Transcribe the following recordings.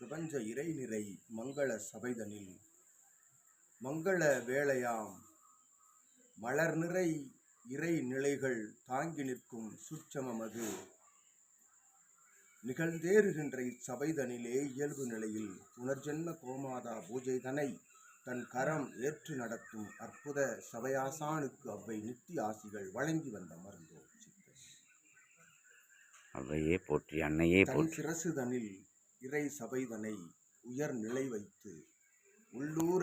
பிரபஞ்ச இறைநிறை மங்கள சபைதனில். மங்கள வேளையாம் மலர் நிறை இறை நிலைகள் தாங்கி நிற்கும் சுச்சமமது நிகழ்ந்தேறுகின்ற இச்சபைதனிலே இயல்பு நிலையில் புனர்ஜென்ம கோமாதா பூஜைதனை தன் கரம் ஏற்று நடத்தும் அற்புத சபையாசானுக்கு அவ்வை நித்திய ஆசிகள் வழங்கி வந்த மருந்தோ அவையே போற்றி அன்னையே தன் சிரசுதனில் இறை சபைதனை உயர் நிலை வைத்து உள்ளூர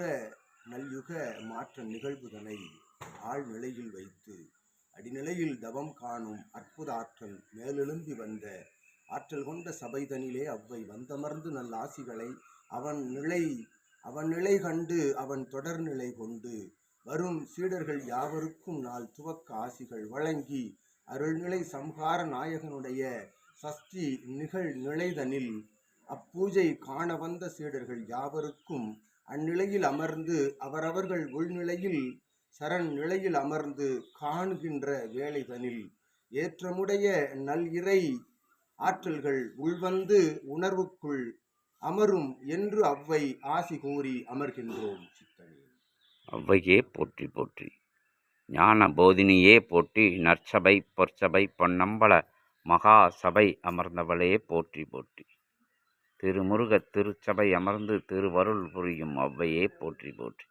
நல்யுக மாற்ற நிகழ்வுதனை ஆழ்நிலையில் வைத்து அடிநிலையில் தவம் காணும் அற்புத ஆற்றல் மேலெழும்பி வந்த ஆற்றல் கொண்ட சபைதனிலே அவ்வை வந்தமர்ந்து நல்ல ஆசிகளை அவன் நிலை அவன் நிலை கண்டு அவன் தொடர்நிலை கொண்டு வரும் சீடர்கள் யாவருக்கும் நாள் துவக்க ஆசிகள் வழங்கி அருள்நிலை சம்ஹார நாயகனுடைய சஷ்டி நிகழ் நிலைதனில் அப்பூஜை காண வந்த சீடர்கள் யாவருக்கும் அந்நிலையில் அமர்ந்து அவரவர்கள் உள்நிலையில் சரண் நிலையில் அமர்ந்து காணுகின்ற வேலைதனில் ஏற்றமுடைய நல் இறை ஆற்றல்கள் உள்வந்து உணர்வுக்குள் அமரும் என்று அவ்வை ஆசி கூறி அமர்கின்றோம் சித்தனே. அவ்வையே போற்றி போற்றி. ஞான போதினியே போற்றி நற்சபை பொற்சபை பொன்னம்பல மகா சபை அமர்ந்தவளே போற்றி போற்றி. திருமுருகத் திருச்சபை அமர்ந்து திருவருள் புரியும் அவ்வையே போற்றி போற்றி.